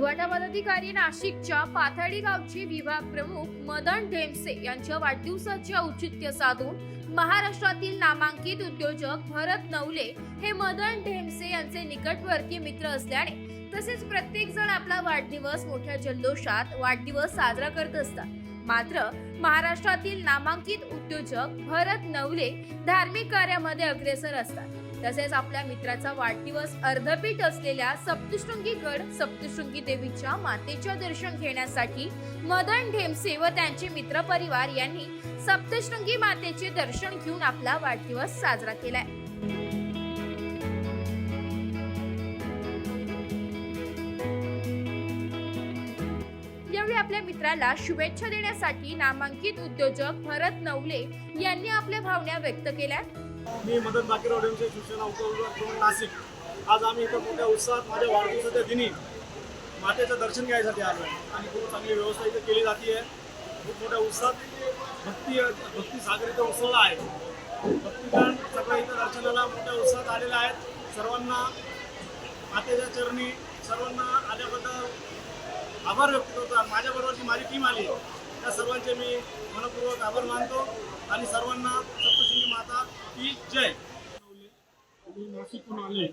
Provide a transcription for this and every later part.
पुरवठा पदाधिकारी नाशिकच्या पाथाडी गावचे विभाग प्रमुख मदन ढेमसे यांच्या वाढदिवसाचे औचित्य साधून महाराष्ट्रातील नामांकित उद्योजक भरत नवले हे मदन ढेमसे यांचे निकटवर्तीय मित्र असल्याने तसेच प्रत्येक जण आपला वाढदिवस मोठ्या जल्लोषात वाढदिवस साजरा करत असतात. मात्र महाराष्ट्रातील नामांकित उद्योजक भरत नवले धार्मिक कार्यामध्ये अग्रेसर असतात. तसेच आपल्या मित्राचा वाढदिवस अर्धपीठ असलेल्या सप्तशृंगी गड सप्तशृंगी देवीच्या मातेच्या दर्शन घेण्यासाठी मदन ढेमसे व त्यांचे मित्रपरिवार यांनी सप्तशृंगी मातेचे दर्शन घेऊन आपला वाढदिवस साजरा केलाय. आपल्या मित्राला शुभेच्छा देण्यासाठी नामांकित उद्योजक भरत नवले यांनी आपल्या भावना व्यक्त केल्या मी मदन बाकीराव डेमचे शिक्षण उपविभाग नाशिक. आज आम्ही इथं मोठ्या उत्साहात माझ्या वाढदिवसाच्या दिनी मातेचं दर्शन घ्यायसाठी आलो आहे. आणि खूप चांगली व्यवस्था इथं केली जाते आहे खूप मोठ्या उत्साहात भक्ती भक्ती सागर इथं उसळला आहे. भक्तीजन सगळं इथं दर्शनाला मोठ्या उत्साहात आलेल्या आहेत सर्वांना मातेच्या चरणी सर्वांना आल्याबद्दल आभार व्यक्त करतो माझ्याबरोबर माझ्याबरोबरची माझी टीम आली त्या सर्वांचे मी मनपूर्वक आभार मानतो आणि सर्वांना सप्तशृंगी माता की जय. मी नाशिकहून आले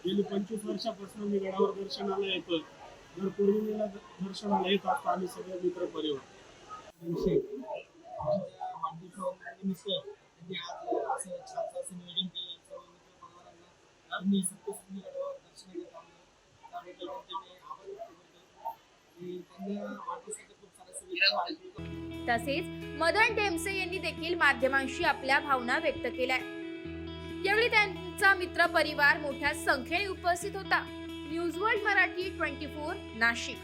गेली पंचवीस वर्षापासून मी गडावर दर्शनाला येतो. जर पौर्णिमेला दर्शनाला येत असतो आम्ही सगळे मित्र परिवार दिवशी वाढदिवसानिमित्त त्यांनी आज असं छानसं असं नियोजन केलं सर्व मित्र परिवारांना आम्ही सप्तशृंगी गडावर दर्शन घेत आहोत त्याबद्दल त्यांचे मी आभार व्यक्त करतो आणि त्यांना वाढदिवसाच्या खूप साऱ्या शुभेच्छा वाढदिवस तसेच मदन ढेमसे यांनी देखील माध्यमांशी आपल्या भावना व्यक्त केल्या. यावेळी त्यांचा मित्र परिवार मोठ्या संख्येने उपस्थित होता. News world Marathi twenty four Nashik.